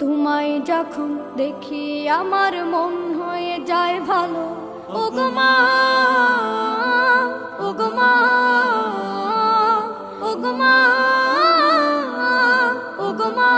তোমায় যখন দেখি আমার মন হয়ে যায় ভালো। ও গো মা, ও গো মা, ও গো মা, ও গো মা।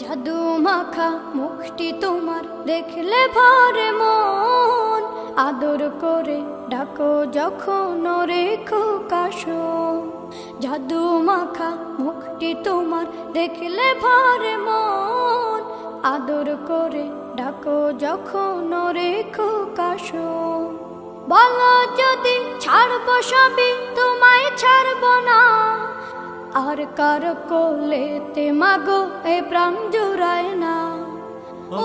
জাদু মাখা মুখটি তোমার দেখলে ভরে মন। আদর করে ডাকো যখন রেখো কাশো। জাদু মাখা মুখটি তোমার দেখলে ভরে মন। আদর করে ডাকো যখন রেখো কাশো। বলো যদি ছাড়বো সবই, তোমায় ছাড়বো না। আর কার কোলেতে মাগো এ প্রাণ জুড়ায় না। ও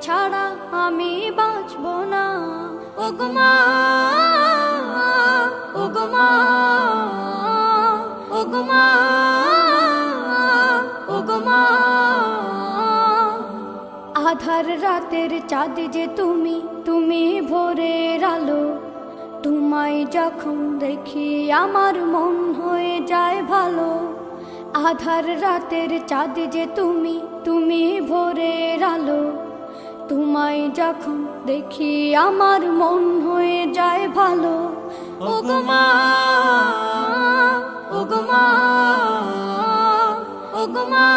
ছাড়া আমি বাঁচব না। ও গো মা, ও গো মা, ও গো মা, ও গো মা। আধার রাতের চাঁদ যে তুমি তুমি ভোরের আলো। তোমায় যখন দেখি আমার মন হয়ে যায় ভালো। আধার রাতের চাঁদ যে তুমি তুমি তোমায় যখন দেখি আমার মন হয়ে যায় ভালো। ওগমা ওগমা মা ও গো মা ও গো মা।